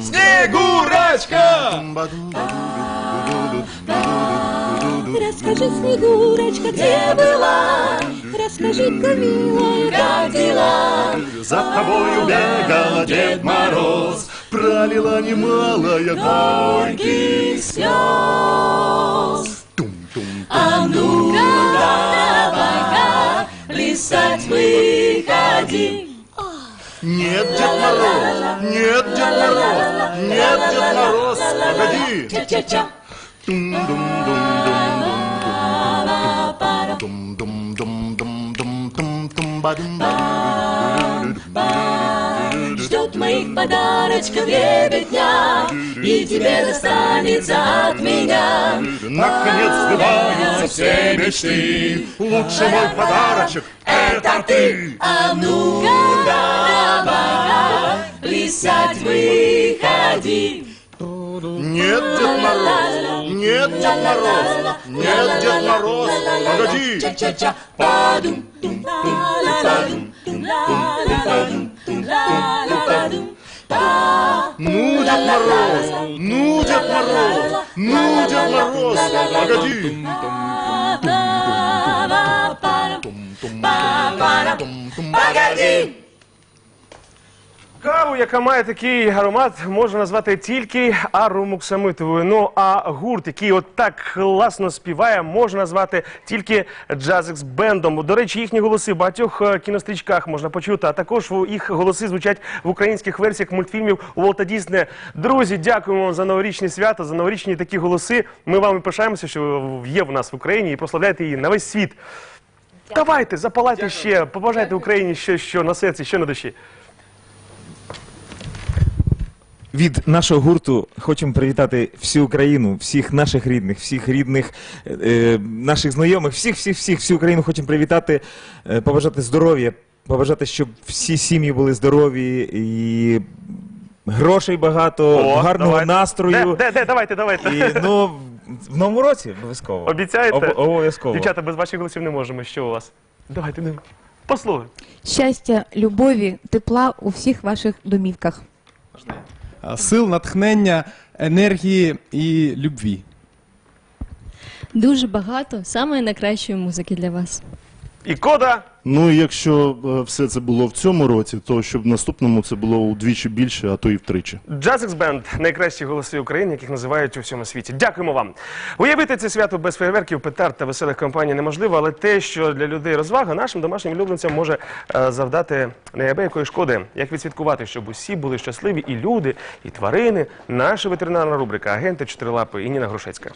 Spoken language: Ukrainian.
Снегурочка! Расскажи, Снегурочка, где была? Расскажи-ка, милая, как дела? За тобою бегал Дед Мороз, пролила немалая горький плясать выходи. Нет, Дед Мороз, нет, Дед Мороз, нет, Дед Мороз, погоди. Ча-ча-ча. Моих подарочков ребятня, И тебе достанется от меня. Наконец сбываются все мечты, лучший мой подарочек — это ты. А ну-ка, давай-ка, плясать выходи. Нет, Дед Мороз, нет, Дед Мороз, нет, Дед Мороз, погоди. Падум, падум, падум, падум, па. Ну, Дед Мороз, ну, Дед Мороз, ну, Дед Мороз, погоди. Погоди! Каву, яка має такий аромат, можна назвати тільки аромуксамитовою. Ну а гурт, який от так класно співає, можна назвати тільки джазекс бендом. До речі, їхні голоси в багатьох е, кінострічках можна почути, а також їх голоси звучать в українських версіях мультфільмів у Волта Дісне. Друзі, дякуємо вам за новорічні свята, за новорічні такі голоси. Ми вами пишаємося, що є в нас в Україні і прославляєте її на весь світ. Давайте, запалайте ще, побажайте Україні ще що на серці, що на душі. Від нашого гурту хочемо привітати всю Україну, всіх наших рідних, всіх рідних, е, е, наших знайомих, всіх, всіх, всіх, всю Україну хочемо привітати, е, побажати здоров'я, побажати, щоб всі сім'ї були здорові і грошей багато, О, гарного давайте. настрою. Де, де, де, давайте, давайте. І ну в новому році обов'язково. Обіцяєте? Об- обов'язково. Дівчата, без ваших голосів не можемо. Що у вас? Давайте, ну, послухай. Щастя, любові, тепла у всіх ваших домівках. А, сил, натхнення, енергії і любві. Дуже багато самої найкращої музики для вас. І кода. Ну, і якщо е, все це було в цьому році, то щоб в наступному це було удвічі більше, а то і втричі. Jazzix Band – найкращі голоси України, яких називають у всьому світі. Дякуємо вам. Уявити це свято без фейерверків, петард та веселих компаній неможливо, але те, що для людей розвага, нашим домашнім улюбленцям може е, завдати неабиякої шкоди. Як відсвяткувати, щоб усі були щасливі і люди, і тварини. Наша ветеринарна рубрика Агенти Чотирилапи і Ніна Грушецька.